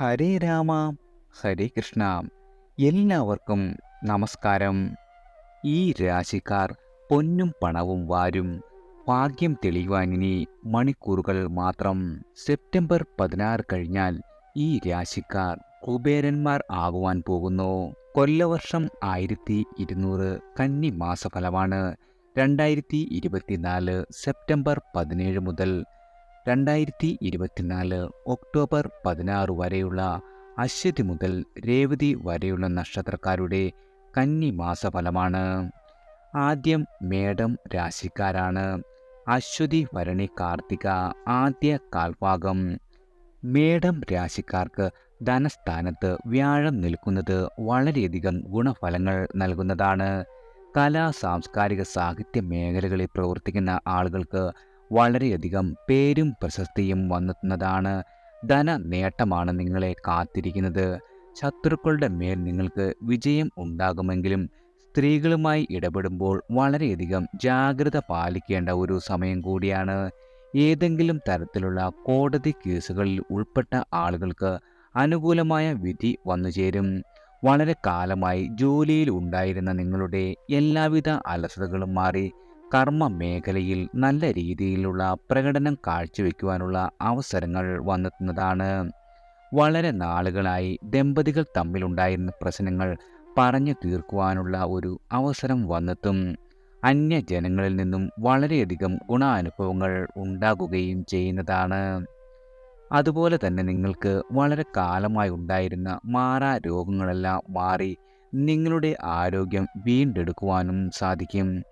ഹരേ രാമ ഹരേ കൃഷ്ണ. എല്ലാവർക്കും നമസ്കാരം. ഈ രാശിക്കാർ പൊന്നും പണവും വാരും. ഭാഗ്യം തെളിയുവാൻ ഇനി മണിക്കൂറുകൾ മാത്രം. സെപ്റ്റംബർ പതിനാറ് കഴിഞ്ഞാൽ ഈ രാശിക്കാർ കുബേരന്മാർ ആകുവാൻ പോകുന്നു. കൊല്ലവർഷം ആയിരത്തി ഇരുന്നൂറ് കന്നി മാസഫലമാണ്. രണ്ടായിരത്തി ഇരുപത്തിനാല് സെപ്റ്റംബർ പതിനേഴ് മുതൽ രണ്ടായിരത്തി ഇരുപത്തിനാല് ഒക്ടോബർ പതിനാറ് വരെയുള്ള അശ്വതി മുതൽ രേവതി വരെയുള്ള നക്ഷത്രക്കാരുടെ കന്നി മാസഫലമാണ് ആദ്യം മേടം രാശിക്കാരാണ്. അശ്വതി ഭരണി കാർത്തിക ആദ്യ കാൽഭാഗം. മേടം രാശിക്കാർക്ക് ധനസ്ഥാനത്ത് വ്യാഴം നിൽക്കുന്നത് വളരെയധികം ഗുണഫലങ്ങൾ നൽകുന്നതാണ്. കലാ സാംസ്കാരിക സാഹിത്യ മേഖലകളിൽ പ്രവർത്തിക്കുന്ന ആളുകൾക്ക് വളരെയധികം പേരും പ്രശസ്തിയും വന്നെത്തുന്നതാണ് ധന നേട്ടമാണ് നിങ്ങളെ കാത്തിരിക്കുന്നത്. ശത്രുക്കളുടെ മേൽ നിങ്ങൾക്ക് വിജയം ഉണ്ടാകുമെങ്കിലും സ്ത്രീകളുമായി ഇടപെടുമ്പോൾ വളരെയധികം ജാഗ്രത പാലിക്കേണ്ട ഒരു സമയം കൂടിയാണ്. ഏതെങ്കിലും തരത്തിലുള്ള കോടതി കേസുകളിൽ ഉൾപ്പെട്ട ആളുകൾക്ക് അനുകൂലമായ വിധി വന്നുചേരും വളരെ കാലമായി ജോലിയിൽ ഉണ്ടായിരുന്ന നിങ്ങളുടെ എല്ലാവിധ അലസതകളും മാറി കർമ്മ മേഖലയിൽ നല്ല രീതിയിലുള്ള പ്രകടനം കാഴ്ചവെക്കുവാനുള്ള അവസരങ്ങൾ വന്നെത്തുന്നതാണ്. വളരെ നാളുകളായി ദമ്പതികൾ തമ്മിലുണ്ടായിരുന്ന പ്രശ്നങ്ങൾ പറഞ്ഞു തീർക്കുവാനുള്ള ഒരു അവസരം വന്നെത്തും. അന്യജനങ്ങളിൽ നിന്നും വളരെയധികം ഗുണാനുഭവങ്ങൾ ഉണ്ടാകുകയും ചെയ്യുന്നതാണ്. അതുപോലെ തന്നെ നിങ്ങൾക്ക് വളരെ കാലമായി ഉണ്ടായിരുന്ന മാറാ രോഗങ്ങളെല്ലാം മാറി നിങ്ങളുടെ ആരോഗ്യം വീണ്ടെടുക്കുവാനും സാധിക്കും.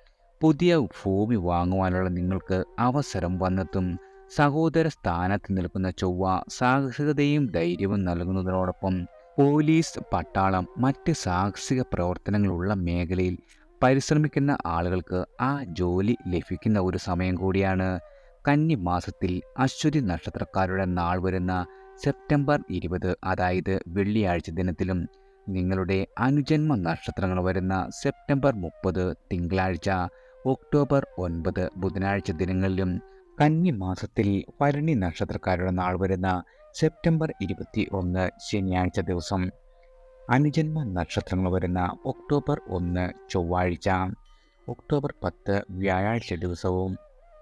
പുതിയ ഭൂമി വാങ്ങുവാനുള്ള നിങ്ങൾക്ക് അവസരം വന്നെത്തും. സഹോദര സ്ഥാനത്ത് നിൽക്കുന്ന ചൊവ്വ സാഹസികതയും ധൈര്യവും നൽകുന്നതിനോടൊപ്പം പോലീസ് പട്ടാളം മറ്റ് സാഹസിക പ്രവർത്തനങ്ങളുള്ള മേഖലയിൽ പരിശ്രമിക്കുന്ന ആളുകൾക്ക് ആ ജോലി ലഭിക്കുന്ന ഒരു സമയം കൂടിയാണ്. കന്നി മാസത്തിൽ അശ്വതി നക്ഷത്രക്കാരുടെ നാൾ വരുന്ന സെപ്റ്റംബർ ഇരുപത് അതായത് വെള്ളിയാഴ്ച ദിനത്തിലും നിങ്ങളുടെ അനുജന്മ നക്ഷത്രങ്ങൾ വരുന്ന സെപ്റ്റംബർ മുപ്പത് തിങ്കളാഴ്ച ഒക്ടോബർ ഒൻപത് ബുധനാഴ്ച ദിനങ്ങളിലും കന്നി മാസത്തിൽ ഭരണി നക്ഷത്രക്കാരുടെ നാൾ വരുന്ന സെപ്റ്റംബർ ഇരുപത്തി ഒന്ന് ശനിയാഴ്ച ദിവസം. അനുജന്മ നക്ഷത്രങ്ങൾ വരുന്ന ഒക്ടോബർ ഒന്ന് ചൊവ്വാഴ്ച. ഒക്ടോബർ പത്ത് വ്യാഴാഴ്ച ദിവസവും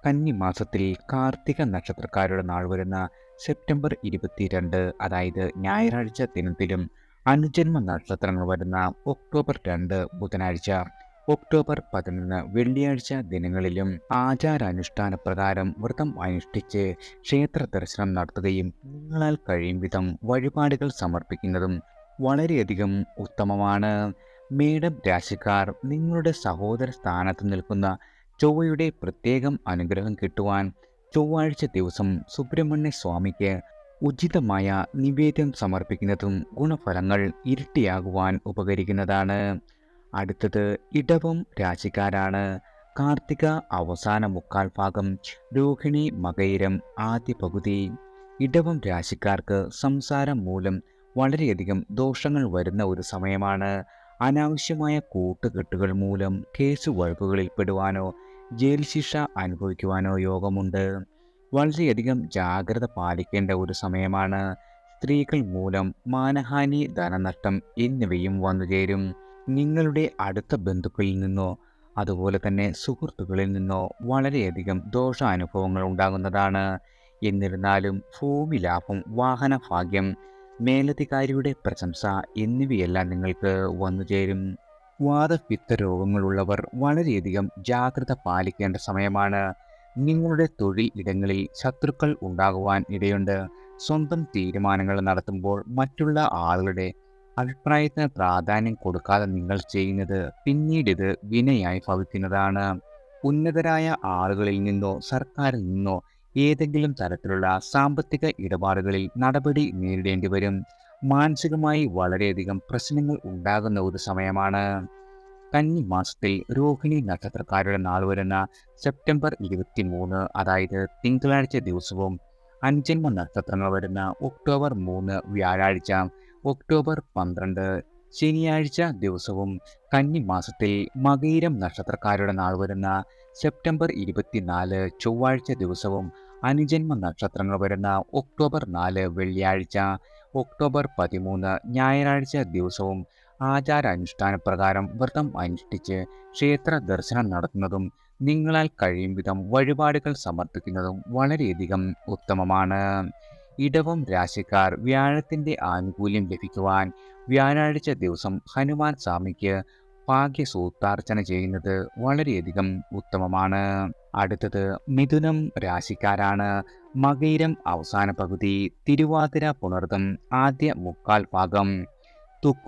കന്നി മാസത്തിൽ കാർത്തിക നക്ഷത്രക്കാരുടെ നാൾ വരുന്ന സെപ്റ്റംബർ ഇരുപത്തിരണ്ട് അതായത് ഞായറാഴ്ച ദിനത്തിലും അനുജന്മ നക്ഷത്രങ്ങൾ വരുന്ന ഒക്ടോബർ രണ്ട് ബുധനാഴ്ച. ഒക്ടോബർ പതിനൊന്ന് വെള്ളിയാഴ്ച ദിനങ്ങളിലും ആചാരാനുഷ്ഠാന പ്രകാരം വ്രതം അനുഷ്ഠിച്ച് ക്ഷേത്ര ദർശനം നടത്തുകയും നിങ്ങളാൽ കഴിയും വിധം വഴിപാടുകൾ സമർപ്പിക്കുന്നതും വളരെയധികം ഉത്തമമാണ്. മേഡം രാശിക്കാർ നിങ്ങളുടെ സഹോദര സ്ഥാനത്ത് നിൽക്കുന്ന ചൊവ്വയുടെ പ്രത്യേകം അനുഗ്രഹം കിട്ടുവാൻ ചൊവ്വാഴ്ച ദിവസം സുബ്രഹ്മണ്യ സ്വാമിക്ക് ഉചിതമായ നിവേദ്യം സമർപ്പിക്കുന്നതും ഗുണഫലങ്ങൾ ഇരട്ടിയാകുവാൻ ഉപകരിക്കുന്നതാണ്. അടുത്തത് ഇടവം രാശിക്കാരാണ്. കാർത്തിക അവസാന മുക്കാൽ ഭാഗം രോഹിണി മകയിരം ആദ്യ പകുതി. ഇടവം രാശിക്കാർക്ക് സംസാരം മൂലം വളരെയധികം ദോഷങ്ങൾ വരുന്ന ഒരു സമയമാണ്. അനാവശ്യമായ കൂട്ടുകെട്ടുകൾ മൂലം കേസ് വഴക്കുകളിൽ പെടുവാനോ ജയിൽ ശിക്ഷ അനുഭവിക്കുവാനോ യോഗമുണ്ട്. വളരെയധികം ജാഗ്രത പാലിക്കേണ്ട ഒരു സമയമാണ്. സ്ത്രീകൾ മൂലം മാനഹാനി ധനനഷ്ടം എന്നിവയും വന്നുചേരും. നിങ്ങളുടെ അടുത്ത ബന്ധുക്കളിൽ നിന്നോ അതുപോലെ തന്നെ സുഹൃത്തുക്കളിൽ നിന്നോ വളരെയധികം ദോഷാനുഭവങ്ങൾ ഉണ്ടാകുന്നതാണ്. എന്നിരുന്നാലും ഭൂമി ലാഭം വാഹന ഭാഗ്യം മേലധികാരിയുടെ പ്രശംസ എന്നിവയെല്ലാം നിങ്ങൾക്ക് വന്നുചേരും വാദപിത്ത രോഗങ്ങളുള്ളവർ വളരെയധികം ജാഗ്രത പാലിക്കേണ്ട സമയമാണ്. നിങ്ങളുടെ തൊഴിൽ ഇടങ്ങളിൽ ശത്രുക്കൾ ഉണ്ടാകുവാൻ ഇടയുണ്ട്. സ്വന്തം തീരുമാനങ്ങൾ നടത്തുമ്പോൾ മറ്റുള്ള ആളുകളുടെ അഭിപ്രായത്തിന് പ്രാധാന്യം കൊടുക്കാതെ നിങ്ങൾ ചെയ്യുന്നത് പിന്നീട് ഇത് വിനയായി ഭവിക്കുന്നതാണ്. ഉന്നതരായ ആളുകളിൽ നിന്നോ സർക്കാരിൽ നിന്നോ ഏതെങ്കിലും തരത്തിലുള്ള സാമ്പത്തിക ഇടപാടുകളിൽ നടപടി നേരിടേണ്ടി വരും. മാനസികമായി വളരെയധികം പ്രശ്നങ്ങൾ ഉണ്ടാകുന്ന ഒരു സമയമാണ്. കന്നി മാസത്തിൽ രോഹിണി നക്ഷത്രക്കാരുടെ നാൾ വരുന്ന സെപ്റ്റംബർ ഇരുപത്തി മൂന്ന് അതായത് തിങ്കളാഴ്ച ദിവസവും അഞ്ചന്മ നക്ഷത്രങ്ങൾ വരുന്ന ഒക്ടോബർ മൂന്ന് വ്യാഴാഴ്ച. ഒക്ടോബർ പന്ത്രണ്ട് ശനിയാഴ്ച ദിവസവും കന്നി മാസത്തിൽ മകയിരം നക്ഷത്രക്കാരുടെ നാൾ വരുന്ന സെപ്റ്റംബർ ഇരുപത്തിനാല് ചൊവ്വാഴ്ച ദിവസവും അനുജന്മ നക്ഷത്രങ്ങൾ വരുന്ന ഒക്ടോബർ നാല് വെള്ളിയാഴ്ച ഒക്ടോബർ പതിമൂന്ന് ഞായറാഴ്ച ദിവസവും ആചാരാനുഷ്ഠാന പ്രകാരം വ്രതം അനുഷ്ഠിച്ച് ക്ഷേത്ര ദർശനം നടത്തുന്നതും നിങ്ങളാൽ കഴിയും വിധം വഴിപാടുകൾ സമർപ്പിക്കുന്നതും വളരെയധികം ഉത്തമമാണ്. ഇടവം രാശിക്കാർ വ്യാഴത്തിന്റെ ആനുകൂല്യം ലഭിക്കുവാൻ വ്യാഴാഴ്ച ദിവസം ഹനുമാൻ സ്വാമിക്ക് ഭാഗ്യസൂത്താർച്ചന ചെയ്യുന്നത് വളരെയധികം ഉത്തമമാണ്. അടുത്തത് മിഥുനം രാശിക്കാരാണ്. മകയിരം അവസാന പകുതി തിരുവാതിര പുണർതം ആദ്യ മുക്കാൽ ഭാഗം.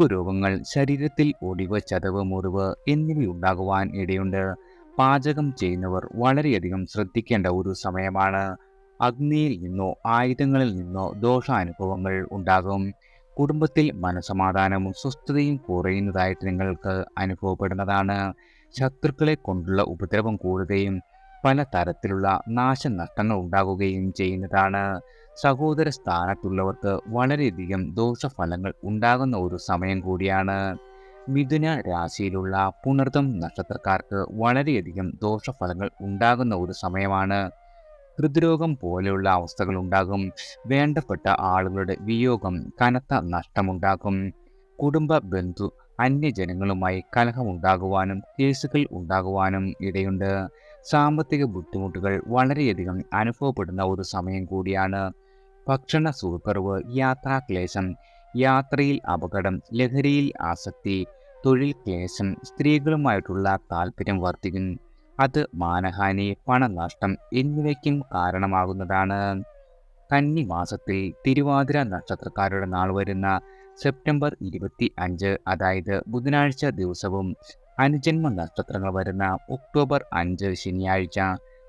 രോഗങ്ങൾ ശരീരത്തിൽ ഒടിവ് ചതവ് മുറിവ് എന്നിവയുണ്ടാകുവാൻ ഇടയുണ്ട്. പാചകം ചെയ്യുന്നവർ വളരെയധികം ശ്രദ്ധിക്കേണ്ട ഒരു സമയമാണ്. അഗ്നിയിൽ നിന്നോ ആയുധങ്ങളിൽ നിന്നോ ദോഷാനുഭവങ്ങൾ ഉണ്ടാകും. കുടുംബത്തിൽ മനസമാധാനവും സ്വസ്ഥതയും കുറയുന്നതായിട്ട് നിങ്ങൾക്ക് അനുഭവപ്പെടുന്നതാണ്. ശത്രുക്കളെ കൊണ്ടുള്ള ഉപദ്രവം കൂടുകയും പല തരത്തിലുള്ള നാശനഷ്ടങ്ങൾ ഉണ്ടാകുകയും ചെയ്യുന്നതാണ്. സഹോദര സ്ഥാനത്തുള്ളവർക്ക് വളരെയധികം ദോഷഫലങ്ങൾ ഉണ്ടാകുന്ന ഒരു സമയം കൂടിയാണ്. മിഥുന രാശിയിലുള്ള പുണർതം നക്ഷത്രക്കാർക്ക് വളരെയധികം ദോഷഫലങ്ങൾ ഉണ്ടാകുന്ന ഒരു സമയമാണ്. ഹൃദ്രോഗം പോലെയുള്ള അവസ്ഥകൾ ഉണ്ടാകും വേണ്ടപ്പെട്ട ആളുകളുടെ വിയോഗം കനത്ത നഷ്ടമുണ്ടാകും. കുടുംബ ബന്ധു അന്യജനങ്ങളുമായി കലഹമുണ്ടാകുവാനും കേസുകൾ ഉണ്ടാകുവാനും ഇടയുണ്ട്. സാമ്പത്തിക ബുദ്ധിമുട്ടുകൾ വളരെയധികം അനുഭവപ്പെടുന്ന ഒരു സമയം കൂടിയാണ്. ഭക്ഷണ സുഖക്കുറവ് യാത്രാക്ലേശം യാത്രയിൽ അപകടം ലഹരിയിൽ ആസക്തി തൊഴിൽ ക്ലേശം സ്ത്രീകളുമായിട്ടുള്ള താല്പര്യം വർദ്ധിക്കും അത് മാനഹാനി പണനഷ്ടം എന്നിവയ്ക്കും കാരണമാകുന്നതാണ്. കന്നി മാസത്തിൽ തിരുവാതിര നക്ഷത്രക്കാരുടെ നാൾ വരുന്ന സെപ്റ്റംബർ ഇരുപത്തി അഞ്ച് അതായത് ബുധനാഴ്ച ദിവസവും അനുജന്മ നക്ഷത്രങ്ങൾ വരുന്ന ഒക്ടോബർ അഞ്ച് ശനിയാഴ്ച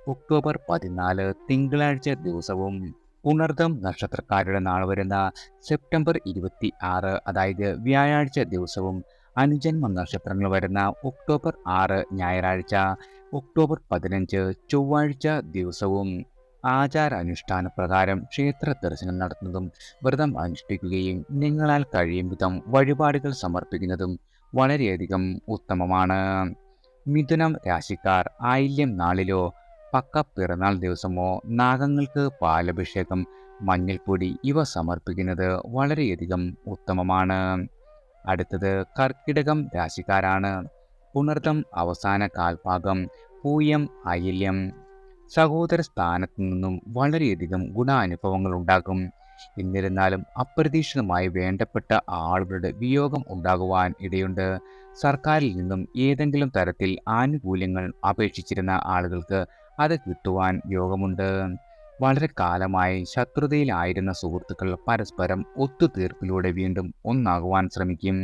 ഒക്ടോബർ പതിനാല് തിങ്കളാഴ്ച ദിവസവും പുണർദം നക്ഷത്രക്കാരുടെ നാൾ വരുന്ന സെപ്റ്റംബർ ഇരുപത്തി ആറ് അതായത് വ്യാഴാഴ്ച ദിവസവും അനുജന്മ നക്ഷത്രങ്ങൾ വരുന്ന ഒക്ടോബർ ആറ് ഞായറാഴ്ച ഒക്ടോബർ പതിനഞ്ച് ചൊവ്വാഴ്ച ദിവസവും ആചാരാനുഷ്ഠാന പ്രകാരം ക്ഷേത്ര ദർശനം നടത്തുന്നതും വ്രതം അനുഷ്ഠിക്കുകയും നിങ്ങളാൽ കഴിയും വിധം വഴിപാടുകൾ സമർപ്പിക്കുന്നതും വളരെയധികം ഉത്തമമാണ്. മിഥുനം രാശിക്കാർ ആയില്യം നാളിലോ പക്ക പിറന്നാൾ ദിവസമോ നാഗങ്ങൾക്ക് പാലഭിഷേകം മഞ്ഞൾപ്പൊടി ഇവ സമർപ്പിക്കുന്നത് വളരെയധികം ഉത്തമമാണ്. അടുത്തത് കർക്കിടകം രാശിക്കാരാണ്. പുണർത്തം അവസാന കാൽഭാഗം പൂയം ഐല്യം സഹോദര സ്ഥാനത്തു നിന്നും വളരെയധികം ഗുണാനുഭവങ്ങൾ ഉണ്ടാകും. എന്നിരുന്നാലും അപ്രതീക്ഷിതമായി വേണ്ടപ്പെട്ട ആളുകളുടെ വിയോഗം ഉണ്ടാകുവാൻ ഇടയുണ്ട്. സർക്കാരിൽ നിന്നും ഏതെങ്കിലും തരത്തിൽ ആനുകൂല്യങ്ങൾ അപേക്ഷിച്ചിരുന്ന ആളുകൾക്ക് അത് കിട്ടുവാൻ യോഗമുണ്ട്. വളരെ കാലമായി ശത്രുതയിലായിരുന്ന സുഹൃത്തുക്കൾ പരസ്പരം ഒത്തുതീർപ്പിലൂടെ വീണ്ടും ഒന്നാകുവാൻ ശ്രമിക്കും.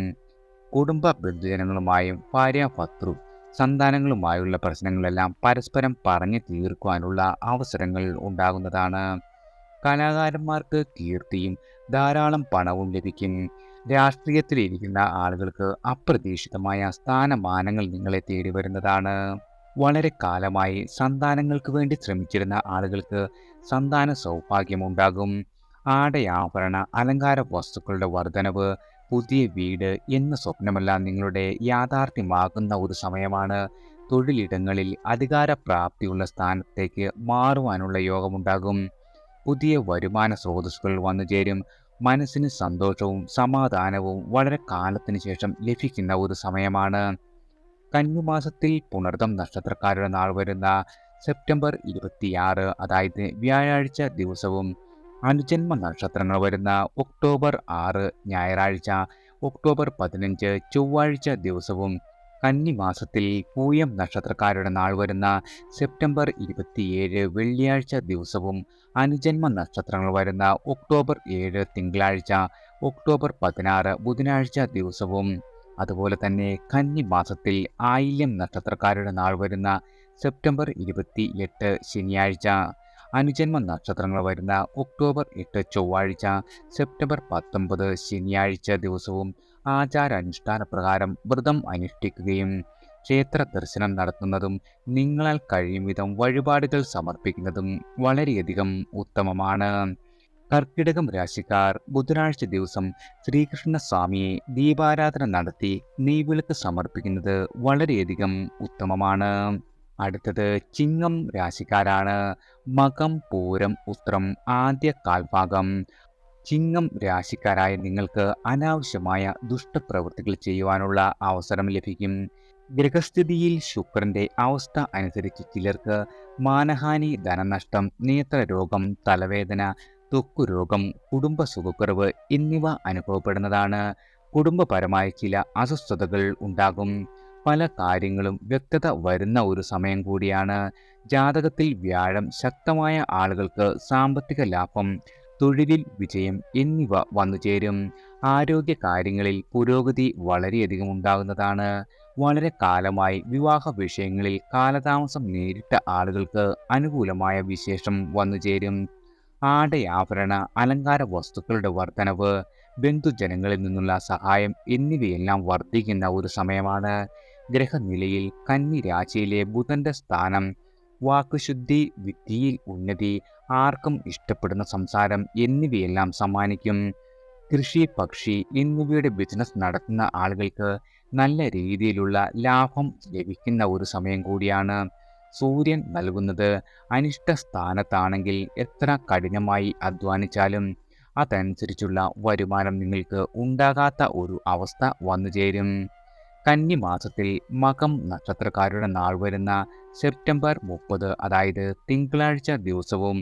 കുടുംബ ബന്ധുജനങ്ങളുമായും ഭാര്യ ഭർത്തൃ സന്താനങ്ങളുമായുള്ള പ്രശ്നങ്ങളെല്ലാം പരസ്പരം പറഞ്ഞു തീർക്കുവാനുള്ള അവസരങ്ങൾ ഉണ്ടാകുന്നതാണ്. കലാകാരന്മാർക്ക് കീർത്തിയും ധാരാളം പണവും ലഭിക്കും. രാഷ്ട്രീയത്തിലിരിക്കുന്ന ആളുകൾക്ക് അപ്രതീക്ഷിതമായ സ്ഥാനമാനങ്ങൾ നിങ്ങളെ തേടി വരുന്നതാണ് വളരെ കാലമായി സന്താനങ്ങൾക്ക് വേണ്ടി ശ്രമിച്ചിരുന്ന ആളുകൾക്ക് സന്താന സൗഭാഗ്യമുണ്ടാകും. ആടയാഭരണ അലങ്കാര വസ്തുക്കളുടെ വർധനവ് പുതിയ വീട് എന്ന സ്വപ്നമല്ല നിങ്ങളുടെ യാഥാർത്ഥ്യമാകുന്ന ഒരു സമയമാണ്. തൊഴിലിടങ്ങളിൽ അധികാര പ്രാപ്തിയുള്ള സ്ഥാനത്തേക്ക് മാറുവാനുള്ള യോഗമുണ്ടാകും. പുതിയ വരുമാന സ്രോതസ്സുകൾ വന്നു ചേരും. മനസ്സിന് സന്തോഷവും സമാധാനവും വളരെ കാലത്തിന് ശേഷം ലഭിക്കുന്ന ഒരു സമയമാണ്. കന്നിമാസത്തിൽ പുണർദം നക്ഷത്രക്കാരുടെ നാൾ വരുന്ന സെപ്റ്റംബർ ഇരുപത്തിയാറ് അതായത് വ്യാഴാഴ്ച ദിവസവും. അനുജന്മ നക്ഷത്രങ്ങൾ വരുന്ന ഒക്ടോബർ ആറ് ഞായറാഴ്ച ഒക്ടോബർ പതിനഞ്ച് ചൊവ്വാഴ്ച ദിവസവും. കന്നിമാസത്തിൽ പൂയം നക്ഷത്രക്കാരുടെ നാൾ വരുന്ന സെപ്റ്റംബർ ഇരുപത്തിയേഴ് വെള്ളിയാഴ്ച ദിവസവും. അനുജന്മ നക്ഷത്രങ്ങൾ വരുന്ന ഒക്ടോബർ ഏഴ് തിങ്കളാഴ്ച ഒക്ടോബർ പതിനാറ് ബുധനാഴ്ച ദിവസവും. അതുപോലെ തന്നെ കന്നി മാസത്തിൽ ആയില്യം നക്ഷത്രക്കാരുടെ നാൾ വരുന്ന സെപ്റ്റംബർ ഇരുപത്തി എട്ട് ശനിയാഴ്ച അനുജന്മ നക്ഷത്രങ്ങൾ വരുന്ന ഒക്ടോബർ എട്ട് ചൊവ്വാഴ്ച സെപ്റ്റംബർ പത്തൊമ്പത് ശനിയാഴ്ച ദിവസവും ആചാരാനുഷ്ഠാന പ്രകാരം വ്രതം അനുഷ്ഠിക്കുകയും ക്ഷേത്ര ദർശനം നടത്തുന്നതും നിങ്ങളാൽ കഴിയും വിധം വഴിപാടുകൾ സമർപ്പിക്കുന്നതും വളരെയധികം ഉത്തമമാണ്. കർക്കിടകം രാശിക്കാർ ബുധനാഴ്ച ദിവസം ശ്രീകൃഷ്ണ സ്വാമിയെ ദീപാരാധന നടത്തി നെയ്വിളക്ക് സമർപ്പിക്കുന്നത് വളരെയധികം ഉത്തമമാണ്. അടുത്തത് ചിങ്ങം രാശിക്കാരാണ്. മകം പൂരം ഉത്രം ആദ്യ കാൽഭാഗം. ചിങ്ങം രാശിക്കാരായ നിങ്ങൾക്ക് അനാവശ്യമായ ദുഷ്ടപ്രവൃത്തികൾ ചെയ്യുവാനുള്ള അവസരം ലഭിക്കും. ഗ്രഹസ്ഥിതിയിൽ ശുക്രന്റെ അവസ്ഥ അനുസരിച്ച് ചിലർക്ക് മാനഹാനി ധനനഷ്ടം നേത്രരോഗം തലവേദന ത്വക്കുരോഗം കുടുംബ സുഖക്കുറവ് എന്നിവ അനുഭവപ്പെടുന്നതാണ്. കുടുംബപരമായ ചില അസ്വസ്ഥതകൾ ഉണ്ടാകും. പല കാര്യങ്ങളും വ്യക്തത വരുന്ന ഒരു സമയം കൂടിയാണ്. ജാതകത്തിൽ വ്യാഴം ശക്തമായ ആളുകൾക്ക് സാമ്പത്തിക ലാഭം തൊഴിലിൽ വിജയം എന്നിവ വന്നുചേരും ആരോഗ്യ കാര്യങ്ങളിൽ പുരോഗതി വളരെയധികം ഉണ്ടാകുന്നതാണ്. വളരെ കാലമായി വിവാഹ വിഷയങ്ങളിൽ കാലതാമസം നേരിട്ട ആളുകൾക്ക് അനുകൂലമായ വിശേഷം വന്നുചേരും ആടയാഭരണ അലങ്കാര വസ്തുക്കളുടെ വർധനവ് ബന്ധുജനങ്ങളിൽ നിന്നുള്ള സഹായം എന്നിവയെല്ലാം വർദ്ധിക്കുന്ന ഒരു സമയമാണ്. ഗ്രഹനിലയിൽ കന്നി രാശിയിലെ ബുധന്റെ സ്ഥാനം വാക്കുശുദ്ധി വിദ്യയിൽ ഉന്നതി ആർക്കും ഇഷ്ടപ്പെടുന്ന സംസാരം എന്നിവയെല്ലാം സമ്മാനിക്കും. കൃഷി പക്ഷി എന്നിവയുടെ ബിസിനസ് നടത്തുന്ന ആളുകൾക്ക് നല്ല രീതിയിലുള്ള ലാഭം ലഭിക്കുന്ന ഒരു സമയം കൂടിയാണ്. സൂര്യൻ നൽകുന്നത് അനിഷ്ട സ്ഥാനത്താണെങ്കിൽ എത്ര കഠിനമായി അധ്വാനിച്ചാലും അതനുസരിച്ചുള്ള വരുമാനം നിങ്ങൾക്ക് ഉണ്ടാകാത്ത ഒരു അവസ്ഥ വന്നു വന്നുചേരും കന്നിമാസത്തിൽ മകം നക്ഷത്രക്കാരുടെ നാൾ വരുന്ന സെപ്റ്റംബർ മുപ്പത് അതായത് തിങ്കളാഴ്ച ദിവസവും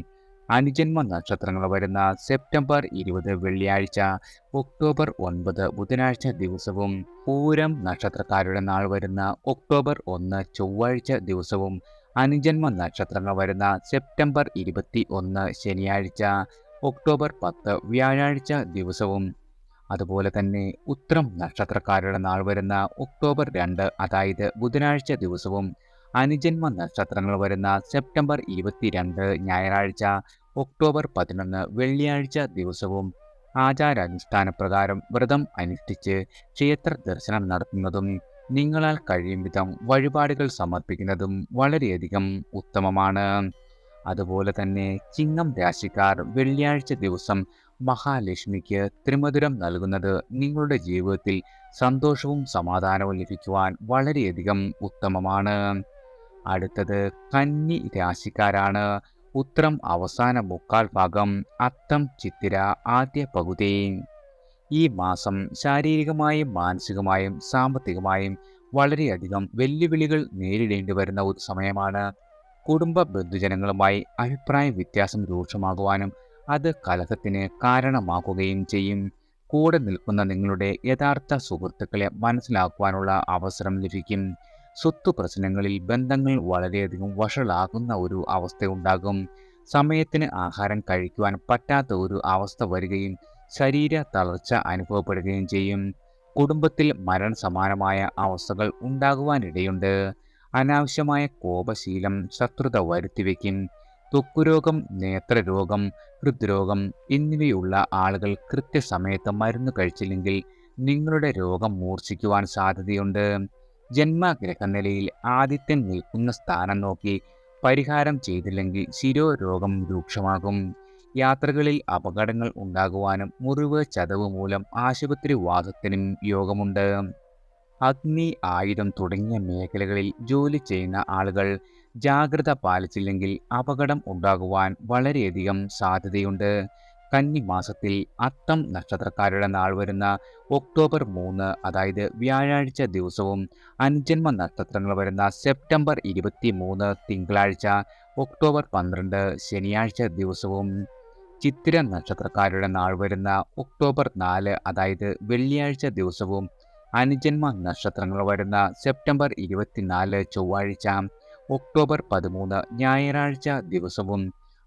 അനുജന്മ നക്ഷത്രങ്ങൾ വരുന്ന സെപ്റ്റംബർ ഇരുപത് വെള്ളിയാഴ്ച ഒക്ടോബർ ഒൻപത് ബുധനാഴ്ച ദിവസവും പൂരം നക്ഷത്രക്കാരുടെ നാൾ വരുന്ന ഒക്ടോബർ ഒന്ന് ചൊവ്വാഴ്ച ദിവസവും അനുജന്മ നക്ഷത്രങ്ങൾ വരുന്ന സെപ്റ്റംബർ ഇരുപത്തി ഒന്ന് ശനിയാഴ്ച ഒക്ടോബർ പത്ത് വ്യാഴാഴ്ച ദിവസവും. അതുപോലെ തന്നെ ഉത്രം നക്ഷത്രക്കാരുടെ നാൾ വരുന്ന ഒക്ടോബർ രണ്ട് അതായത് ബുധനാഴ്ച ദിവസവും. അനുജന്മ നക്ഷത്രങ്ങൾ വരുന്ന സെപ്റ്റംബർ ഇരുപത്തിരണ്ട് ഞായറാഴ്ച ഒക്ടോബർ പതിനൊന്ന് വെള്ളിയാഴ്ച ദിവസവും. ആചാരാനുഷ്ഠാന പ്രകാരം വ്രതം അനുഷ്ഠിച്ച് ക്ഷേത്ര ദർശനം നടത്തുന്നതും നിങ്ങളാൽ കഴിയും വിധം വഴിപാടുകൾ സമർപ്പിക്കുന്നതും വളരെയധികം ഉത്തമമാണ്. അതുപോലെ തന്നെ ചിങ്ങം രാശിക്കാർ വെള്ളിയാഴ്ച ദിവസം മഹാലക്ഷ്മിക്ക് ത്രിമധുരം നൽകുന്നത് നിങ്ങളുടെ ജീവിതത്തിൽ സന്തോഷവും സമാധാനവും ലഭിക്കുവാൻ വളരെയധികം ഉത്തമമാണ്. അടുത്തത് കന്നി രാശിക്കാരാണ്. ഉത്രം അവസാന മുക്കാൽ ഭാഗം അത്തം ചിത്തിര ആദ്യ പകുതി. ഈ മാസം ശാരീരികമായും മാനസികമായും സാമ്പത്തികമായും വളരെയധികം വെല്ലുവിളികൾ നേരിടേണ്ടി വരുന്ന ഒരു സമയമാണ്. കുടുംബ ബന്ധുജനങ്ങളുമായി അഭിപ്രായ വ്യത്യാസം രൂക്ഷമാകുവാനും അത് കലഹത്തിന് കാരണമാക്കുകയും ചെയ്യും. കൂടെ നിൽക്കുന്ന നിങ്ങളുടെ യഥാർത്ഥ സുഹൃത്തുക്കളെ മനസ്സിലാക്കുവാനുള്ള അവസരം ലഭിക്കും. സ്വത്ത് പ്രശ്നങ്ങളിൽ ബന്ധങ്ങൾ വളരെയധികം വഷളാകുന്ന ഒരു അവസ്ഥയുണ്ടാകും. സമയത്തിന് ആഹാരം കഴിക്കുവാൻ പറ്റാത്ത ഒരു അവസ്ഥ വരികയും ശരീര തളർച്ച അനുഭവപ്പെടുകയും ചെയ്യും. കുടുംബത്തിൽ മരണസമാനമായ അവസ്ഥകൾ ഉണ്ടാകുവാനിടയുണ്ട്. അനാവശ്യമായ കോപശീലം ശത്രുത വരുത്തിവെക്കും. ത്വക്കുരോഗം നേത്രരോഗം ഹൃദ്രോഗം എന്നിവയുള്ള ആളുകൾ കൃത്യസമയത്ത് മരുന്ന് കഴിച്ചില്ലെങ്കിൽ നിങ്ങളുടെ രോഗം മൂർച്ഛിക്കുവാൻ സാധ്യതയുണ്ട്. ജന്മഗ്രഹനിലയിൽ ആദിത്യൻ നിൽക്കുന്ന സ്ഥാനം നോക്കി പരിഹാരം ചെയ്തില്ലെങ്കിൽ ശിരോരോഗം രൂക്ഷമാകും. യാത്രകളിൽ അപകടങ്ങൾ ഉണ്ടാകുവാനും മുറിവ് ചതവ് മൂലം ആശുപത്രി വാദത്തിനും യോഗമുണ്ട്. അഗ്നി ആയുധം തുടങ്ങിയ മേഖലകളിൽ ജോലി ചെയ്യുന്ന ആളുകൾ ജാഗ്രത പാലിച്ചില്ലെങ്കിൽ അപകടം ഉണ്ടാകുവാൻ വളരെയധികം സാധ്യതയുണ്ട്. കന്നിമാസത്തിൽ അത്തം നക്ഷത്രക്കാരുടെ നാൾ വരുന്ന ഒക്ടോബർ മൂന്ന് അതായത് വ്യാഴാഴ്ച ദിവസവും അഞ്ചന്മ നക്ഷത്രങ്ങൾ വരുന്ന സെപ്റ്റംബർ ഇരുപത്തി മൂന്ന് തിങ്കളാഴ്ച ഒക്ടോബർ പന്ത്രണ്ട് ശനിയാഴ്ച ദിവസവും ചിത്തിര നക്ഷത്രക്കാരുടെ നാൾ വരുന്ന ഒക്ടോബർ നാല് അതായത് വെള്ളിയാഴ്ച ദിവസവും അനുജന്മ നക്ഷത്രങ്ങൾ വരുന്ന സെപ്റ്റംബർ ഇരുപത്തിനാല് ചൊവ്വാഴ്ച ഒക്ടോബർ പതിമൂന്ന് ഞായറാഴ്ച ദിവസവും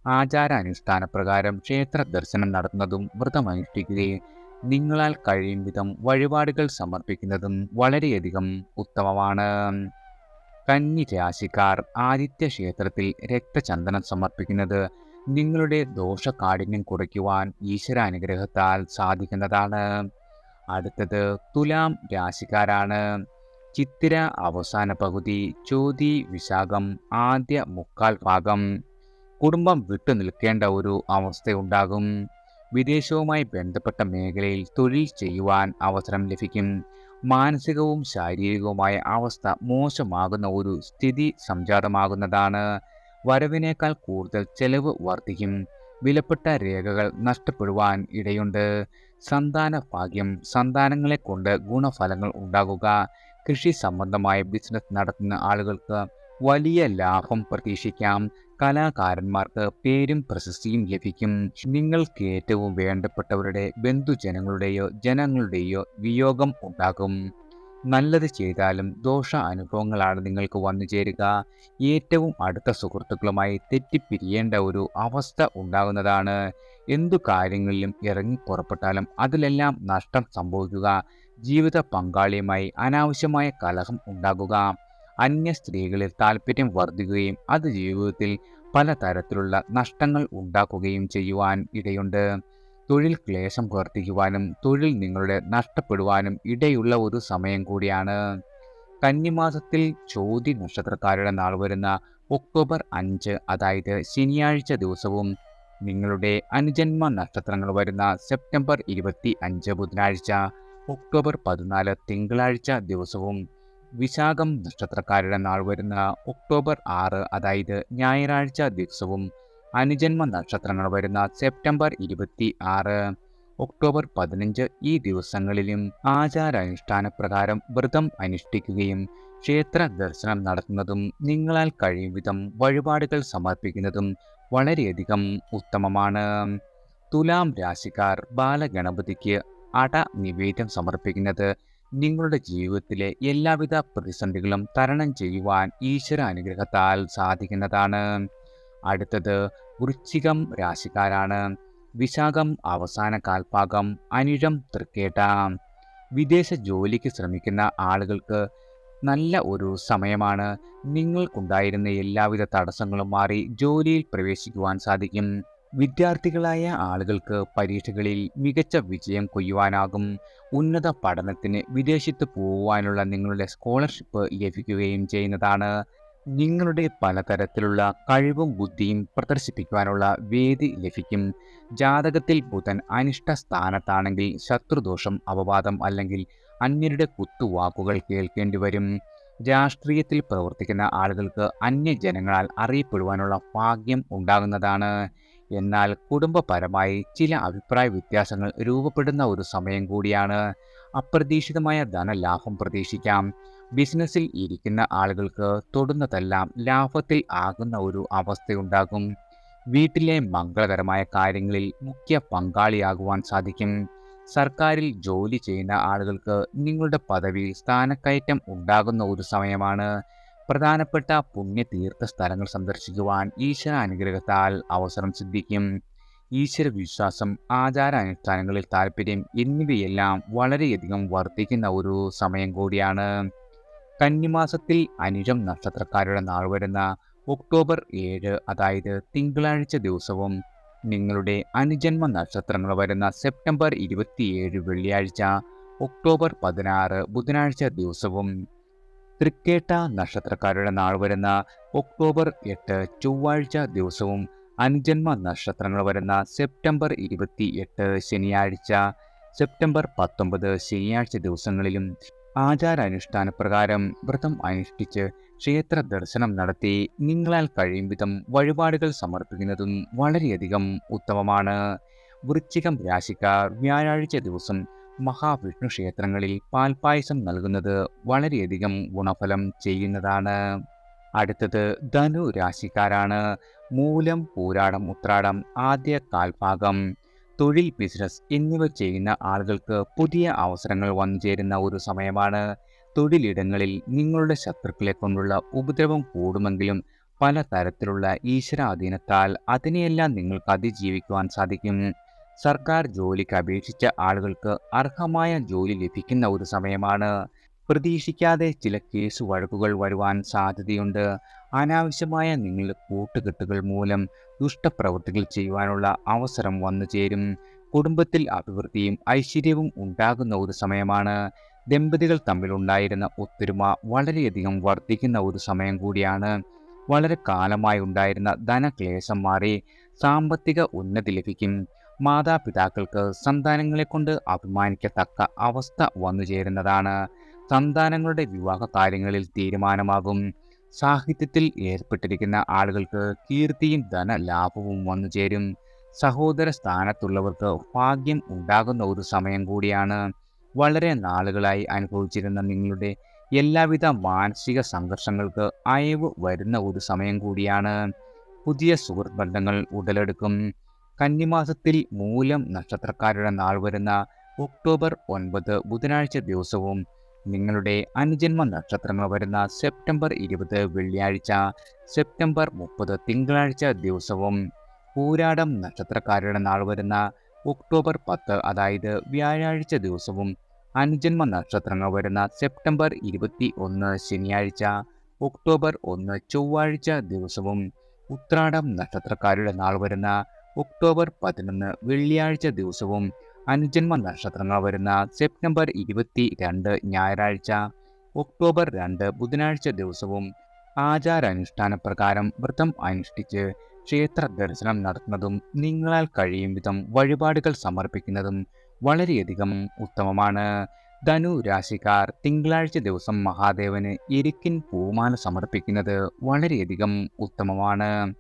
ആചാരാനുഷ്ഠാന പ്രകാരം ക്ഷേത്ര ദർശനം നടത്തുന്നതും വ്രതമനുഷ്ഠിക്കുകയും നിങ്ങളാൽ കഴിയും വിധം വഴിപാടുകൾ സമർപ്പിക്കുന്നതും വളരെയധികം ഉത്തമമാണ്. കന്നി രാശിക്കാർ ആദിത്യ ക്ഷേത്രത്തിൽ രക്തചന്ദനം സമർപ്പിക്കുന്നത് നിങ്ങളുടെ ദോഷകാഠിന്യം കുറയ്ക്കുവാൻ ഈശ്വരാനുഗ്രഹത്താൽ സാധിക്കുന്നതാണ്. അടുത്തത് തുലാം രാശിക്കാരാണ്. ചിത്തിര അവസാന പകുതി ചോതി വിശാഖം ആദ്യ മുക്കാൽ ഭാഗം. കുടുംബം വിട്ടു നിൽക്കേണ്ട ഒരു അവസ്ഥയുണ്ടാകും വിദേശവുമായി ബന്ധപ്പെട്ട മേഖലയിൽ തൊഴിൽ ചെയ്യുവാൻ അവസരം ലഭിക്കും. മാനസികവും ശാരീരികവുമായ അവസ്ഥ മോശമാകുന്ന ഒരു സ്ഥിതി സംജാതമാകുന്നതാണ്. വരവിനേക്കാൾ കൂടുതൽ ചെലവ് വർദ്ധിക്കും. വിലപ്പെട്ട രേഖകൾ നഷ്ടപ്പെടുവാൻ ഇടയുണ്ട്. സന്താന ഭാഗ്യം സന്താനങ്ങളെ കൊണ്ട് ഗുണഫലങ്ങൾ ഉണ്ടാകുക. കൃഷി സംബന്ധമായ ബിസിനസ് നടത്തുന്ന ആളുകൾക്ക് വലിയ ലാഭം പ്രതീക്ഷിക്കാം. കലാകാരന്മാർക്ക് പേരും പ്രശസ്തിയും ലഭിക്കും. നിങ്ങൾക്ക് ഏറ്റവും വേണ്ടപ്പെട്ടവരുടെ ബന്ധുജനങ്ങളുടെയോ ജനങ്ങളുടെയോ വിയോഗം ഉണ്ടാകും. നല്ലത് ചെയ്താലും ദോഷ അനുഭവങ്ങളാണ് നിങ്ങൾക്ക് വന്നു ചേരുക. ഏറ്റവും അടുത്ത സുഹൃത്തുക്കളുമായി തെറ്റിപ്പിരിയേണ്ട ഒരു അവസ്ഥ ഉണ്ടാകുന്നതാണ്. എന്തു കാര്യങ്ങളിലും ഇറങ്ങി പുറപ്പെട്ടാലും അതിലെല്ലാം നഷ്ടം സംഭവിക്കുക. ജീവിത പങ്കാളിയുമായി അനാവശ്യമായ കലഹം ഉണ്ടാകുക. അന്യ സ്ത്രീകളിൽ താല്പര്യം വർദ്ധിക്കുകയും അത് ജീവിതത്തിൽ പലതരത്തിലുള്ള നഷ്ടങ്ങൾ ഉണ്ടാക്കുകയും ചെയ്യുവാൻ ഇടയുണ്ട്. തൊഴിൽ ക്ലേശം പ്രവർത്തിക്കുവാനും തൊഴിൽ നിങ്ങളുടെ നഷ്ടപ്പെടുവാനും ഇടയുള്ള ഒരു സമയം കൂടിയാണ്. കന്നിമാസത്തിൽ ചോതി നക്ഷത്രക്കാരുടെ നാൾ വരുന്ന ഒക്ടോബർ അഞ്ച് അതായത് ശനിയാഴ്ച ദിവസവും നിങ്ങളുടെ അനുജന്മ നക്ഷത്രങ്ങൾ വരുന്ന സെപ്റ്റംബർ ഇരുപത്തി അഞ്ച് ബുധനാഴ്ച ഒക്ടോബർ പതിനാല് തിങ്കളാഴ്ച ദിവസവും വിശാഖം നക്ഷത്രക്കാരുടെ നാൾ വരുന്ന ഒക്ടോബർ ആറ് അതായത് ഞായറാഴ്ച ദിവസവും അനുജന്മ നക്ഷത്രങ്ങൾ വരുന്ന സെപ്റ്റംബർ ഇരുപത്തി ആറ് ഒക്ടോബർ പതിനഞ്ച് ഈ ദിവസങ്ങളിലും ആചാരാനുഷ്ഠാന പ്രകാരം വ്രതം അനുഷ്ഠിക്കുകയും ക്ഷേത്ര ദർശനം നടത്തുന്നതും നിങ്ങളാൽ കഴിയും വിധം വഴിപാടുകൾ സമർപ്പിക്കുന്നതും വളരെയധികം ഉത്തമമാണ്. തുലാം രാശിക്കാർ ബാലഗണപതിക്ക് അട നിവേദ്യം സമർപ്പിക്കുന്നത് നിങ്ങളുടെ ജീവിതത്തിലെ എല്ലാവിധ പ്രതിസന്ധികളും തരണം ചെയ്യുവാൻ ഈശ്വര അനുഗ്രഹത്താൽ സാധിക്കുന്നതാണ്. അടുത്തത് വൃശ്ചികം രാശിക്കാരാണ്. വിശാഖം അവസാന കാൽഭാഗം അനിഴം തൃക്കേട്ട. വിദേശ ജോലിക്ക് ശ്രമിക്കുന്ന ആളുകൾക്ക് നല്ല ഒരു സമയമാണ്. നിങ്ങൾക്കുണ്ടായിരുന്ന എല്ലാവിധ തടസ്സങ്ങളും മാറി ജോലിയിൽ പ്രവേശിക്കുവാൻ സാധിക്കും. വിദ്യാർത്ഥികളായ ആളുകൾക്ക് പരീക്ഷകളിൽ മികച്ച വിജയം കൊയ്യുവാനാകും. ഉന്നത പഠനത്തിന് വിദേശത്ത് പോകുവാനുള്ള നിങ്ങളുടെ സ്കോളർഷിപ്പ് ലഭിക്കുകയും ചെയ്യുന്നതാണ്. നിങ്ങളുടെ പലതരത്തിലുള്ള കഴിവും ബുദ്ധിയും പ്രദർശിപ്പിക്കുവാനുള്ള വേദി ലഭിക്കും. ജാതകത്തിൽ ബുധൻ അനിഷ്ട സ്ഥാനത്താണെങ്കിൽ ശത്രുദോഷം അപവാദം അല്ലെങ്കിൽ അന്യരുടെ കുത്തുവാക്കുകൾ കേൾക്കേണ്ടി വരും രാഷ്ട്രീയത്തിൽ പ്രവർത്തിക്കുന്ന ആളുകൾക്ക് അന്യജനങ്ങളാൽ അറിയപ്പെടുവാനുള്ള ഭാഗ്യം ഉണ്ടാകുന്നതാണ്. എന്നാൽ കുടുംബപരമായി ചില അഭിപ്രായ വ്യത്യാസങ്ങൾ രൂപപ്പെടുന്ന ഒരു സമയം കൂടിയാണ്. അപ്രതീക്ഷിതമായ ധനലാഭം പ്രതീക്ഷിക്കാം. ബിസിനസ്സിൽ ഇരിക്കുന്ന ആളുകൾക്ക് തൊടുന്നതെല്ലാം ലാഭത്തിൽ ആകുന്ന ഒരു അവസ്ഥയുണ്ടാകും. വീട്ടിലെ മംഗളകരമായ കാര്യങ്ങളിൽ മുഖ്യ പങ്കാളിയാകുവാൻ സാധിക്കും. സർക്കാരിൽ ജോലി ചെയ്യുന്ന ആളുകൾക്ക് നിങ്ങളുടെ പദവിയിൽ സ്ഥാനക്കയറ്റം ഉണ്ടാകുന്ന ഒരു സമയമാണ്. പ്രധാനപ്പെട്ട പുണ്യതീർത്ഥ സ്ഥലങ്ങൾ സന്ദർശിക്കുവാൻ ഈശ്വര അനുഗ്രഹത്താൽ അവസരം സിദ്ധിക്കും. ഈശ്വര വിശ്വാസം ആചാരാനുഷ്ഠാനങ്ങളിൽ താല്പര്യം എന്നിവയെല്ലാം വളരെയധികം വർദ്ധിക്കുന്ന ഒരു സമയം കൂടിയാണ്. കന്നിമാസത്തിൽ അനുജം നക്ഷത്രക്കാരുടെ നാൾ വരുന്ന ഒക്ടോബർ ഏഴ് അതായത് തിങ്കളാഴ്ച ദിവസവും നിങ്ങളുടെ അനുജന്മ നക്ഷത്രങ്ങൾ വരുന്ന സെപ്റ്റംബർ ഇരുപത്തിയേഴ് വെള്ളിയാഴ്ച ഒക്ടോബർ പതിനാറ് ബുധനാഴ്ച ദിവസവും തൃക്കേട്ട നക്ഷത്രക്കാരുടെ നാൾ വരുന്ന ഒക്ടോബർ എട്ട് ചൊവ്വാഴ്ച ദിവസവും അനുജന്മ നക്ഷത്രങ്ങൾ വരുന്ന സെപ്റ്റംബർ ഇരുപത്തി എട്ട് ശനിയാഴ്ച സെപ്റ്റംബർ പത്തൊമ്പത് ശനിയാഴ്ച ദിവസങ്ങളിലും ആചാരാനുഷ്ഠാന പ്രകാരം വ്രതം അനുഷ്ഠിച്ച് ക്ഷേത്ര ദർശനം നടത്തി നിങ്ങളാൽ കഴിയും വിധം വഴിപാടുകൾ സമർപ്പിക്കുന്നതും വളരെയധികം ഉത്തമമാണ്. വൃശ്ചികം രാശിക്കാർ വ്യാഴാഴ്ച ദിവസം മഹാവിഷ്ണു ക്ഷേത്രങ്ങളിൽ പാൽപായസം നൽകുന്നത് വളരെയധികം ഗുണഫലം ചെയ്യുന്നതാണ്. അടുത്തത് ധനു രാശിക്കാരാണ്. മൂലം പൂരാടം ഉത്രാടം ആദ്യ കാൽഭാഗം തൊഴിൽ ബിസിനസ് എന്നിവ ചെയ്യുന്ന ആളുകൾക്ക് പുതിയ അവസരങ്ങൾ വന്നു ചേരുന്ന ഒരു സമയമാണ്. തൊഴിലിടങ്ങളിൽ നിങ്ങളുടെ ശത്രുക്കളെ കൊണ്ടുള്ള ഉപദ്രവം കൂടുമെങ്കിലും പല തരത്തിലുള്ള ഈശ്വരാധീനത്താൽ അതിനെയെല്ലാം നിങ്ങൾക്ക് അതിജീവിക്കുവാൻ സാധിക്കും. സർക്കാർ ജോലിക്ക് അപേക്ഷിച്ച ആളുകൾക്ക് അർഹമായ ജോലി ലഭിക്കുന്ന ഒരു സമയമാണ്. പ്രതീക്ഷിക്കാതെ ചില കേസ് വഴക്കുകൾ വരുവാൻ സാധ്യതയുണ്ട്. അനാവശ്യമായ നിങ്ങളുടെ കൂട്ടുകെട്ടുകൾ മൂലം ദുഷ്ടപ്രവൃത്തികൾ ചെയ്യുവാനുള്ള അവസരം വന്നു ചേരും. കുടുംബത്തിൽ അഭിവൃദ്ധിയും ഐശ്വര്യവും ഉണ്ടാകുന്ന ഒരു സമയമാണ്. ദമ്പതികൾ തമ്മിലുണ്ടായിരുന്ന ഒത്തൊരുമ വളരെയധികം വർദ്ധിക്കുന്ന ഒരു സമയം കൂടിയാണ്. വളരെ കാലമായി ഉണ്ടായിരുന്ന ധനക്ലേശം മാറി സാമ്പത്തിക ഉന്നതി ലഭിക്കും. മാതാപിതാക്കൾക്ക് സന്താനങ്ങളെ കൊണ്ട് അഭിമാനിക്കത്തക്ക അവസ്ഥ വന്നു ചേരുന്നതാണ്. സന്താനങ്ങളുടെ വിവാഹ കാര്യങ്ങളിൽ തീരുമാനമാകും. സാഹിത്യത്തിൽ ഏർപ്പെട്ടിരിക്കുന്ന ആളുകൾക്ക് കീർത്തിയും ധനലാഭവും വന്നു ചേരും. സഹോദര സ്ഥാനത്തുള്ളവർക്ക് ഭാഗ്യം ഉണ്ടാകുന്ന ഒരു സമയം കൂടിയാണ് വളരെ നാളുകളായി അനുഭവിച്ചിരുന്ന നിങ്ങളുടെ എല്ലാവിധ മാനസിക സംഘർഷങ്ങൾക്ക് അയവ് വരുന്ന ഒരു സമയം കൂടിയാണ്. പുതിയ സുഹൃത്ത് ബന്ധങ്ങൾ ഉടലെടുക്കും. കന്നിമാസത്തിൽ മൂലം നക്ഷത്രക്കാരുടെ നാൾ വരുന്ന ഒക്ടോബർ ഒൻപത് ബുധനാഴ്ച ദിവസവും നിങ്ങളുടെ അനുജന്മ നക്ഷത്രങ്ങൾ വരുന്ന സെപ്റ്റംബർ ഇരുപത് വെള്ളിയാഴ്ച സെപ്റ്റംബർ മുപ്പത് തിങ്കളാഴ്ച ദിവസവും പൂരാടം നക്ഷത്രക്കാരുടെ നാൾ വരുന്ന ഒക്ടോബർ പത്ത് അതായത് വ്യാഴാഴ്ച ദിവസവും അനുജന്മ നക്ഷത്രങ്ങൾ വരുന്ന സെപ്റ്റംബർ ഇരുപത്തി ഒന്ന് ശനിയാഴ്ച ഒക്ടോബർ ഒന്ന് ചൊവ്വാഴ്ച ദിവസവും ഉത്രാടം നക്ഷത്രക്കാരുടെ നാൾ വരുന്ന ഒക്ടോബർ പതിനൊന്ന് വെള്ളിയാഴ്ച ദിവസവും അനുജന്മ നക്ഷത്രങ്ങൾ വരുന്ന സെപ്റ്റംബർ ഇരുപത്തി രണ്ട് ഞായറാഴ്ച ഒക്ടോബർ രണ്ട് ബുധനാഴ്ച ദിവസവും ആചാരാനുഷ്ഠാന പ്രകാരം വ്രതം അനുഷ്ഠിച്ച് ക്ഷേത്ര ദർശനം നടത്തുന്നതും നിങ്ങളാൽ കഴിയും വിധം വഴിപാടുകൾ സമർപ്പിക്കുന്നതും വളരെയധികം ഉത്തമമാണ്. ധനു രാശിക്കാർ തിങ്കളാഴ്ച ദിവസം മഹാദേവന് എരിക്കിൻ പൂമാല സമർപ്പിക്കുന്നത് വളരെയധികം ഉത്തമമാണ്.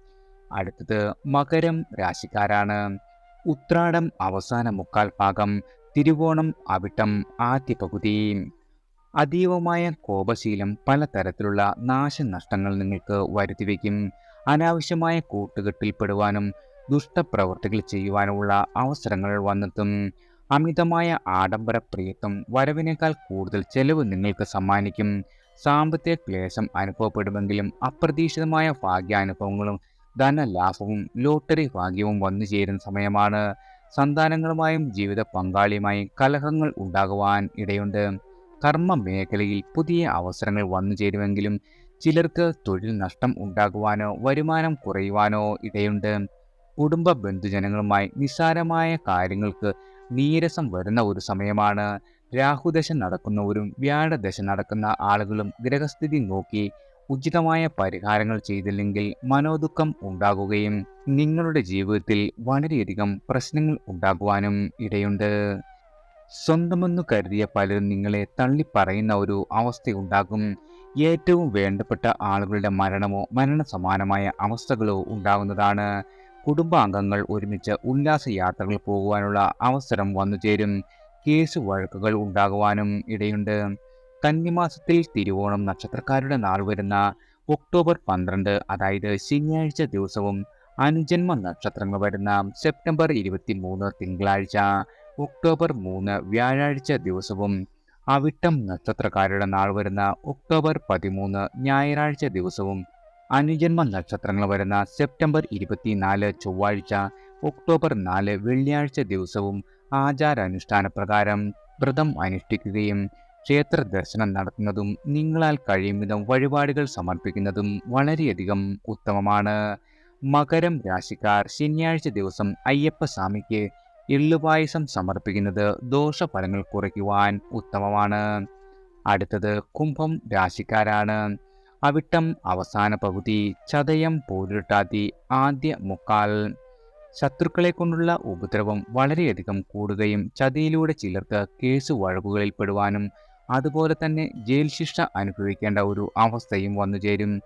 അടുത്തത് മകരം രാശിക്കാരാണ്. ഉത്രാടം അവസാന മുക്കാൽ ഭാഗം തിരുവോണം അവിട്ടം ആദ്യ പകുതി. അതീവമായ കോപശീലം പലതരത്തിലുള്ള നാശനഷ്ടങ്ങൾ നിങ്ങൾക്ക് വരുത്തിവെക്കും അനാവശ്യമായ കൂട്ടുകെട്ടിൽപ്പെടുവാനും ദുഷ്ടപ്രവൃത്തികൾ ചെയ്യുവാനുമുള്ള അവസരങ്ങൾ വന്നെത്തും. അമിതമായ ആഡംബര പ്രിയത്വം വരവിനേക്കാൾ കൂടുതൽ ചെലവ് നിങ്ങൾക്ക് സമ്മാനിക്കും. സാമ്പത്തിക ക്ലേശം അനുഭവപ്പെടുമെങ്കിലും അപ്രതീക്ഷിതമായ ഭാഗ്യാനുഭവങ്ങളും ധനലാഭവും ലോട്ടറി ഭാഗ്യവും വന്നു ചേരുന്ന സമയമാണ് സന്താനങ്ങളുമായും ജീവിത പങ്കാളിയുമായും കലഹങ്ങൾ ഉണ്ടാകുവാൻ ഇടയുണ്ട്. കർമ്മ മേഖലയിൽ പുതിയ അവസരങ്ങൾ വന്നു ചേരുമെങ്കിലും ചിലർക്ക് തൊഴിൽ നഷ്ടം ഉണ്ടാകുവാനോ വരുമാനം കുറയുവാനോ ഇടയുണ്ട്. കുടുംബ ബന്ധുജനങ്ങളുമായി നിസ്സാരമായ കാര്യങ്ങൾക്ക് നീരസം വരുന്ന ഒരു സമയമാണ്. രാഹുദശ നടക്കുന്നവരും വ്യാഴദശ നടക്കുന്ന ആളുകളും ഗ്രഹസ്ഥിതി നോക്കി ഉചിതമായ പരിഹാരങ്ങൾ ചെയ്തില്ലെങ്കിൽ മനോദുഃഖം ഉണ്ടാകുകയും നിങ്ങളുടെ ജീവിതത്തിൽ വളരെയധികം പ്രശ്നങ്ങൾ ഉണ്ടാകുവാനും ഇടയുണ്ട്. സ്വന്തമെന്നു കരുതിയ പലരും നിങ്ങളെ തള്ളിപ്പറയുന്ന ഒരു അവസ്ഥയുണ്ടാകും. ഏറ്റവും വേണ്ടപ്പെട്ട ആളുകളുടെ മരണമോ മരണ സമാനമായ അവസ്ഥകളോ ഉണ്ടാകുന്നതാണ് കുടുംബാംഗങ്ങൾ ഒരുമിച്ച് ഉല്ലാസയാത്രകൾ പോകുവാനുള്ള അവസരം വന്നു ചേരും കേസ് വഴക്കുകൾ ഉണ്ടാകുവാനും ഇടയുണ്ട്. കന്നിമാസത്തിൽ തിരുവോണം നക്ഷത്രക്കാരുടെ നാൾ വരുന്ന ഒക്ടോബർ പന്ത്രണ്ട് അതായത് ശനിയാഴ്ച ദിവസവും അനുജന്മ നക്ഷത്രങ്ങൾ വരുന്ന സെപ്റ്റംബർ ഇരുപത്തി മൂന്ന് തിങ്കളാഴ്ച ഒക്ടോബർ മൂന്ന് വ്യാഴാഴ്ച ദിവസവും അവിട്ടം നക്ഷത്രക്കാരുടെ നാൾ വരുന്ന ഒക്ടോബർ പതിമൂന്ന് ഞായറാഴ്ച ദിവസവും അനുജന്മ നക്ഷത്രങ്ങൾ വരുന്ന സെപ്റ്റംബർ ഇരുപത്തിനാല് ചൊവ്വാഴ്ച ഒക്ടോബർ നാല് വെള്ളിയാഴ്ച ദിവസവും ആചാരാനുഷ്ഠാന പ്രകാരം വ്രതം അനുഷ്ഠിക്കുകയും ക്ഷേത്ര ദർശനം നടത്തുന്നതും നിങ്ങളാൽ കഴിയും വിധം വഴിപാടുകൾ സമർപ്പിക്കുന്നതും വളരെയധികം ഉത്തമമാണ്. മകരം രാശിക്കാർ ശനിയാഴ്ച ദിവസം അയ്യപ്പ സ്വാമിക്ക് എള്ളുപായസം സമർപ്പിക്കുന്നത് ദോഷഫലങ്ങൾ കുറയ്ക്കുവാൻ ഉത്തമമാണ്. അടുത്തത് കുംഭം രാശിക്കാരാണ്. അവിട്ടം അവസാന പകുതി ചതയം പോരിട്ടാതി ആദ്യ മുക്കാൽ. ശത്രുക്കളെ കൊണ്ടുള്ള ഉപദ്രവം വളരെയധികം കൂടുകയും ചതിയിലൂടെ ചിലർക്ക് കേസ് വഴക്കുകളിൽ പെടുവാനും അതുപോലെ തന്നെ ജയിൽ ശിക്ഷ അനുഭവിക്കേണ്ട ഒരു അവസ്ഥയും വന്നുചേരും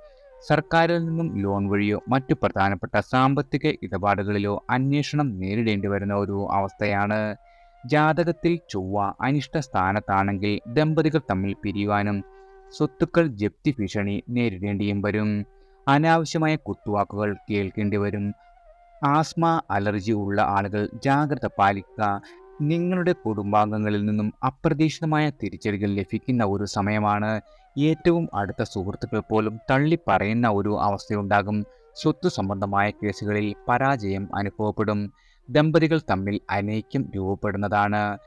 സർക്കാരിൽ നിന്നും ലോൺ വഴിയോ മറ്റു പ്രധാനപ്പെട്ട സാമ്പത്തിക ഇടപാടുകളിലോ അന്വേഷണം നേരിടേണ്ടി വരുന്ന ഒരു അവസ്ഥയാണ്. ജാതകത്തിൽ ചൊവ്വ അനിഷ്ട സ്ഥാനത്താണെങ്കിൽ ദമ്പതികൾ തമ്മിൽ പിരിയുവാനും സ്വത്തുക്കൾ ജപ്തി ഭീഷണി നേരിടേണ്ടിയും വരും. അനാവശ്യമായ കുത്തുവാക്കുകൾ കേൾക്കേണ്ടി വരും. ആസ്മ അലർജി ഉള്ള ആളുകൾ ജാഗ്രത പാലിക്കുക നിങ്ങളുടെ കുടുംബാംഗങ്ങളിൽ നിന്നും അപ്രതീക്ഷിതമായ തിരിച്ചടികൾ ലഭിക്കുന്ന ഒരു സമയമാണ് ഏറ്റവും അടുത്ത സുഹൃത്തുക്കൾ പോലും തള്ളിപ്പറയുന്ന ഒരു അവസ്ഥയുണ്ടാകും. സ്വത്ത് സംബന്ധമായ കേസുകളിൽ പരാജയം അനുഭവപ്പെടും. ദമ്പതികൾ തമ്മിൽ അനൈക്യം രൂപപ്പെടുന്നതാണ്.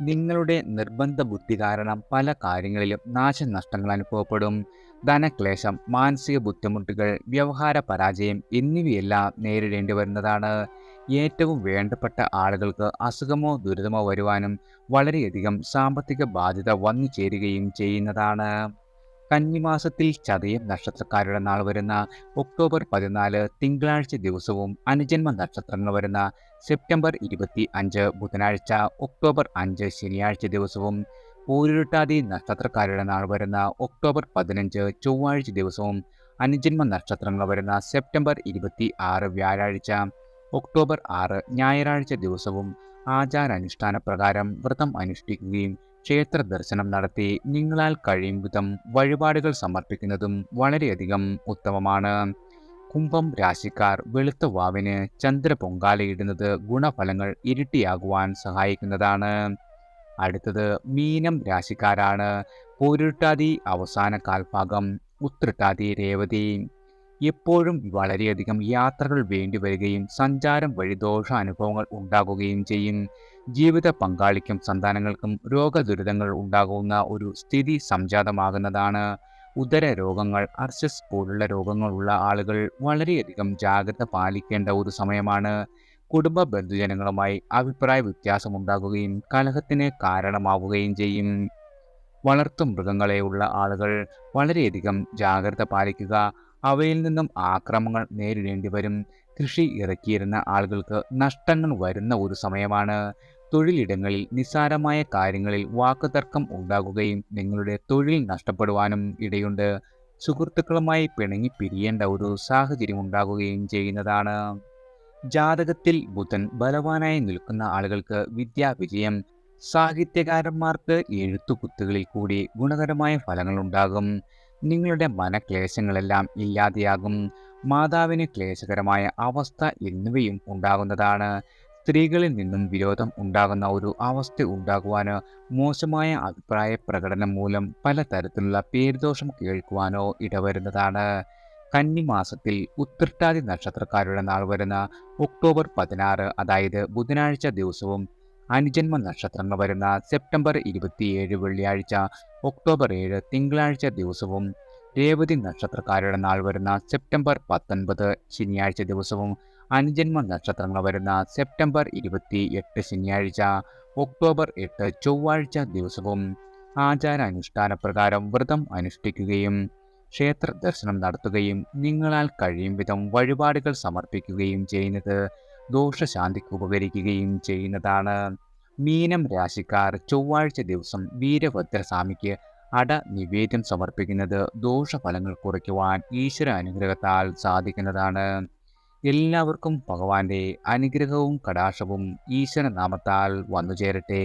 നിങ്ങളുടെ നിർബന്ധ ബുദ്ധി കാരണം പല കാര്യങ്ങളിലും നാശനഷ്ടങ്ങൾ അനുഭവപ്പെടും. ധനക്ലേശം മാനസിക ബുദ്ധിമുട്ടുകൾ വ്യവഹാര പരാജയം എന്നിവയെല്ലാം നേരിടേണ്ടി വരുന്നതാണ്. ഏറ്റവും വേണ്ടപ്പെട്ട ആളുകൾക്ക് അസുഖമോ ദുരിതമോ വരുവാനും വളരെയധികം സാമ്പത്തിക ബാധ്യത വന്നു ചേരുകയും ചെയ്യുന്നതാണ്. കന്നിമാസത്തിൽ ചതയം നക്ഷത്രക്കാരുടെ നാൾ വരുന്ന ഒക്ടോബർ പതിനാല് തിങ്കളാഴ്ച ദിവസവും അനുജന്മ നക്ഷത്രങ്ങൾ വരുന്ന സെപ്റ്റംബർ ഇരുപത്തി അഞ്ച് ബുധനാഴ്ച ഒക്ടോബർ അഞ്ച് ശനിയാഴ്ച ദിവസവും പൂരുരുട്ടാതി നക്ഷത്രക്കാരുടെ നാൾ വരുന്ന ഒക്ടോബർ പതിനഞ്ച് ചൊവ്വാഴ്ച ദിവസവും അനുജന്മ നക്ഷത്രങ്ങൾ വരുന്ന സെപ്റ്റംബർ ഇരുപത്തി ആറ് വ്യാഴാഴ്ച ഒക്ടോബർ ആറ് ഞായറാഴ്ച ദിവസവും ആചാരാനുഷ്ഠാന പ്രകാരം വ്രതം അനുഷ്ഠിക്കുകയും ക്ഷേത്ര ദർശനം നടത്തി നിങ്ങളാൽ കഴിയും വിധം വഴിപാടുകൾ സമർപ്പിക്കുന്നതും വളരെയധികം ഉത്തമമാണ്. കുംഭം രാശിക്കാർ വെളുത്ത വാവിന് ചന്ദ്ര പൊങ്കാലയിടുന്നത് ഗുണഫലങ്ങൾ ഇരട്ടിയാകുവാൻ സഹായിക്കുന്നതാണ്. അടുത്തത് മീനം രാശിക്കാരാണ്. പോരുട്ടാതി അവസാന കാൽഭാഗം ഉത്രട്ടാതി രേവതി. എപ്പോഴും വളരെയധികം യാത്രകൾ വേണ്ടി വരികയും സഞ്ചാരം വഴി ദോഷ അനുഭവങ്ങൾ ഉണ്ടാകുകയും ചെയ്യും. ജീവിത പങ്കാളിക്കും സന്താനങ്ങൾക്കും രോഗദുരിതങ്ങൾ ഉണ്ടാകുന്ന ഒരു സ്ഥിതി സംജാതമാകുന്നതാണ്. ഉദര രോഗങ്ങൾ അർശസ് പോലുള്ള രോഗങ്ങളുള്ള ആളുകൾ വളരെയധികം ജാഗ്രത പാലിക്കേണ്ട ഒരു സമയമാണ്. കുടുംബ ബന്ധുജനങ്ങളുമായി അഭിപ്രായ വ്യത്യാസമുണ്ടാകുകയും കലഹത്തിന് കാരണമാവുകയും ചെയ്യും. വളർത്തു മൃഗങ്ങളെയുള്ള ആളുകൾ വളരെയധികം ജാഗ്രത പാലിക്കുക അവയിൽ നിന്നും ആക്രമങ്ങൾ നേരിടേണ്ടി വരും. കൃഷി ഇറക്കിയിരുന്ന ആളുകൾക്ക് നഷ്ടങ്ങൾ വരുന്ന ഒരു സമയമാണ്. തൊഴിലിടങ്ങളിൽ നിസ്സാരമായ കാര്യങ്ങളിൽ വാക്കുതർക്കം ഉണ്ടാകുകയും നിങ്ങളുടെ തൊഴിൽ നഷ്ടപ്പെടുവാനും ഇടയുണ്ട്. സുഹൃത്തുക്കളുമായി പിണങ്ങി പിരിയേണ്ട ഒരു സാഹചര്യം ഉണ്ടാകുകയും ചെയ്യുന്നതാണ്. ജാതകത്തിൽ ബുധൻ ബലവാനായി നിൽക്കുന്ന ആളുകൾക്ക് വിദ്യാവിജയം സാഹിത്യകാരന്മാർക്ക് എഴുത്തുകുത്തുകളിൽ കൂടി ഗുണകരമായ ഫലങ്ങളുണ്ടാകും നിങ്ങളുടെ മനക്ലേശങ്ങളെല്ലാം ഇല്ലാതെയാകും. മാതാവിന് ക്ലേശകരമായ അവസ്ഥ എന്നിവയും ഉണ്ടാകുന്നതാണ്. സ്ത്രീകളിൽ നിന്നും വിരോധം ഉണ്ടാകുന്ന ഒരു അവസ്ഥ ഉണ്ടാകുവാനോ മോശമായ അഭിപ്രായ പ്രകടനം മൂലം പലതരത്തിലുള്ള പേരുദോഷം കേൾക്കുവാനോ ഇടവരുന്നതാണ്. കന്നിമാസത്തിൽ ഉത്രട്ടാതി നക്ഷത്രക്കാരുടെ നാൾ വരുന്ന ഒക്ടോബർ പതിനാറ് അതായത് ബുധനാഴ്ച ദിവസവും അനുജന്മ നക്ഷത്രങ്ങൾ വരുന്ന സെപ്റ്റംബർ ഇരുപത്തിയേഴ് വെള്ളിയാഴ്ച ഒക്ടോബർ ഏഴ് തിങ്കളാഴ്ച ദിവസവും രേവതി നക്ഷത്രക്കാരുടെ നാൾ വരുന്ന സെപ്റ്റംബർ പത്തൊൻപത് ശനിയാഴ്ച ദിവസവും അനുജന്മ നക്ഷത്രങ്ങൾ വരുന്ന സെപ്റ്റംബർ ഇരുപത്തി എട്ട് ശനിയാഴ്ച ഒക്ടോബർ എട്ട് ചൊവ്വാഴ്ച ദിവസവും ആചാരാനുഷ്ഠാന പ്രകാരം വ്രതം അനുഷ്ഠിക്കുകയും ക്ഷേത്ര ദർശനം നടത്തുകയും നിങ്ങളാൽ കഴിയും വിധം വഴിപാടുകൾ സമർപ്പിക്കുകയും ചെയ്യുന്നത് ദോഷശാന്തിക്ക് ഉപകരിക്കുകയും ചെയ്യുന്നതാണ്. മീനം രാശിക്കാർ ചൊവ്വാഴ്ച ദിവസം വീരഭദ്രസ്വാമിക്ക് അട നിവേദ്യം സമർപ്പിക്കുന്നത് ദോഷഫലങ്ങൾ കുറയ്ക്കുവാൻ ഈശ്വര അനുഗ്രഹത്താൽ സാധിക്കുന്നതാണ്. എല്ലാവർക്കും ഭഗവാന്റെ അനുഗ്രഹവും കടാക്ഷവും ഈശ്വരനാമത്താൽ വന്നു ചേരട്ടെ